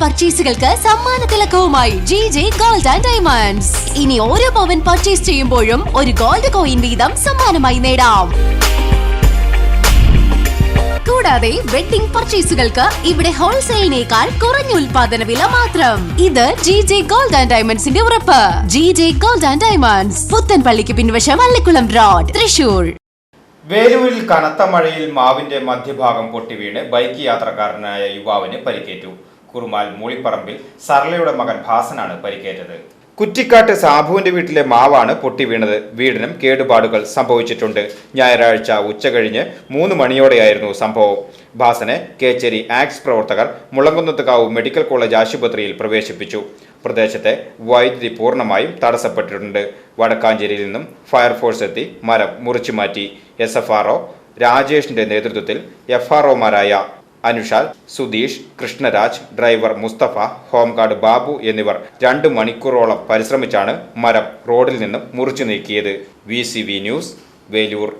പർച്ചേസുകൾക്ക് സമ്മാന തിലക്കവുമായി G J gold and diamonds ഇനി ഓരോ പവൻ പർച്ചേസ് ചെയ്യുമ്പോഴും ഒരു ഗോൾഡ് കോയിൻ വീതം സമ്മാനമായി നേടാം. കൂടാതെ വെഡിംഗ് പർച്ചേസുകൾക്ക് ഇവിടെ ഹോൾസെയിലിനേക്കാൾ കുറഞ്ഞ ഉൽപാദന വില മാത്രം. ഇത് ജി ജെ ഗോൾഡ് ആൻഡ് ഡയമണ്ട്സിന്റെ ഉറപ്പ്. G J gold and diamonds പുത്തൻപള്ളിക്ക് പിൻവശം അള്ളിക്കുളം റോഡ് തൃശൂർ. വേലൂരിൽ കനത്ത മഴയിൽ മാവിന്റെ മധ്യഭാഗം പൊട്ടിവീണ് ബൈക്ക് യാത്രക്കാരനായ യുവാവിന് പരിക്കേറ്റു. കുറുമാൽ മൂളിപ്പറമ്പിൽ സർലയുടെ മകൻ ഭാസനാണ് പരിക്കേറ്റത്. കുറ്റിക്കാട്ട് സാബുവിന്റെ വീട്ടിലെ മാവാണ് പൊട്ടി വീണത്. വീടിനും കേടുപാടുകൾ സംഭവിച്ചിട്ടുണ്ട്. ഞായറാഴ്ച ഉച്ചകഴിഞ്ഞ് മൂന്ന് മണിയോടെയായിരുന്നു സംഭവം. ഭാസനെ കേച്ചേരി ആക്സ് പ്രവർത്തകർ മുളങ്കുന്നത്തുകാവ് മെഡിക്കൽ കോളേജ് ആശുപത്രിയിൽ പ്രവേശിപ്പിച്ചു. പ്രദേശത്തെ വൈദ്യുതി പൂർണമായും തടസ്സപ്പെട്ടിട്ടുണ്ട്. വടക്കാഞ്ചേരിയിൽ നിന്നും ഫയർഫോഴ്സ് എത്തി മരം മുറിച്ചു മാറ്റി എസ് എഫ് ആർ രാജേഷിന്റെ നേതൃത്വത്തിൽ F R ഒമാരായ Anushal Sudheesh Krishnaraj driver Mustafa home guard Babu എന്നിവർ രണ്ട് മണിക്കൂറോളം പരിശ്രമിച്ചാണ് മരം റോഡിൽ നിന്നും മുറിച്ചു നീക്കിയത്. V news Veloor.